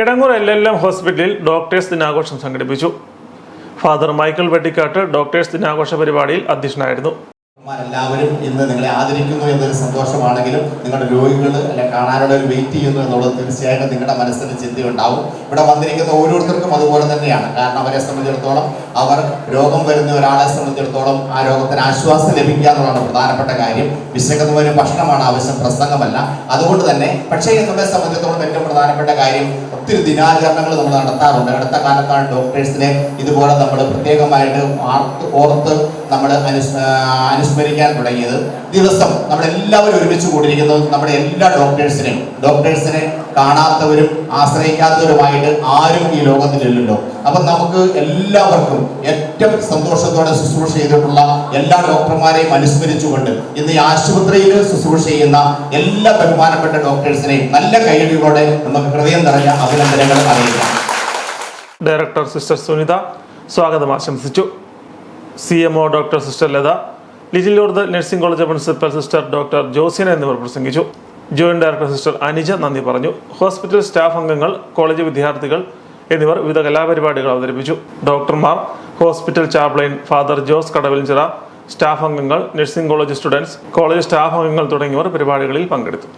Kidangoor L L M ഹോസ്പിറ്റലിൽ doctors ദിനാഘോഷം സംഘടിപ്പിച്ചു. ഫാദർ മൈക്കിൾ വെട്ടിക്കാട്ട് ഡോക്ടേഴ്സ് ദിനാഘോഷ പരിപാടിയിൽ അധ്യക്ഷനായിരുന്നു. എല്ലാവരും ഇന്ന് നിങ്ങളെ ആദരിക്കുന്നു എന്നൊരു സന്തോഷമാണെങ്കിലും നിങ്ങളുടെ രോഗികൾ അല്ലെ കാണാനുള്ള ഒരു വെയിറ്റ് ചെയ്യുന്നു എന്നുള്ളത് തീർച്ചയായിട്ടും നിങ്ങളുടെ മനസ്സിൽ ചിന്തയുണ്ടാവും. ഇവിടെ വന്നിരിക്കുന്ന ഓരോരുത്തർക്കും അതുപോലെ തന്നെയാണ്. കാരണം അവരെ സംബന്ധിച്ചിടത്തോളം അവർ രോഗം വരുന്ന ഒരാളെ സംബന്ധിച്ചിടത്തോളം ആ രോഗത്തിന് ആശ്വാസം ലഭിക്കുക എന്നുള്ളതാണ് പ്രധാനപ്പെട്ട കാര്യം. വിശക്കുന്നവന് ഭക്ഷണമാണ് ആവശ്യം പ്രസംഗമല്ല. അതുകൊണ്ട് തന്നെ പക്ഷേ നമ്മളെ സംബന്ധിച്ചിടത്തോളം ഏറ്റവും പ്രധാനപ്പെട്ട കാര്യം ഒത്തിരി ദിനാചരണങ്ങൾ നമ്മൾ നടത്താറുണ്ട്. അടുത്ത കാലത്താണ് ഡോക്ടേഴ്സിനെ ഇതുപോലെ നമ്മൾ പ്രത്യേകമായിട്ട് ആർത്ത് ഓർത്ത് നമ്മൾ അനുസ് അനുസ്മരിക്കാൻ തുടങ്ങിയത്. ദിവസം നമ്മളെല്ലാവരും ഒരുമിച്ച് കൂടിയിരിക്കുന്നത് നമ്മുടെ എല്ലാ ഡോക്ടേഴ്സിനെയും. ഡോക്ടേഴ്സിനെ കാണാത്തവരും ആശ്രയിക്കാത്തവരുമായിട്ട് ആരും ഈ ലോകത്തിലില്ലല്ലോ അപ്പം നമുക്ക് എല്ലാവർക്കും ഏറ്റവും സന്തോഷത്തോടെ ശുശ്രൂഷ ചെയ്തിട്ടുള്ള എല്ലാ ഡോക്ടർമാരെയും അനുസ്മരിച്ചുകൊണ്ട് ഇന്ന് ഈ ആശുപത്രിയിൽ ശുശ്രൂഷ ചെയ്യുന്ന എല്ലാ ബഹുമാനപ്പെട്ട ഡോക്ടേഴ്സിനെയും നല്ല കൈയടികളോടെ നമുക്ക് ഹൃദയം നിറഞ്ഞ അഭിനന്ദനങ്ങൾ അറിയിക്കാം ഡയറക്ടർ സിസ്റ്റർ സുനിത സ്വാഗതം ആശംസിച്ചു. C M O doctor sister Latha little Lourdes nursing college principal sister doctor Josina എന്നിവർ പ്രസംഗിച്ചു. ജോയിന്റ് ഡയറക്ടർ സിസ്റ്റർ അനിജ നന്ദി പറഞ്ഞു. ഹോസ്പിറ്റൽ സ്റ്റാഫ് അംഗങ്ങൾ കോളേജ് വിദ്യാർത്ഥികൾ എന്നിവർ വിവിധ കലാപരിപാടികൾ അവതരിപ്പിച്ചു. ഡോക്ടർമാർ hospital chaplain father Jose Kadavilchira staff അംഗങ്ങൾ nursing college students college staff അംഗങ്ങൾ തുടങ്ങിയവർ പരിപാടികളിൽ പങ്കെടുത്തു.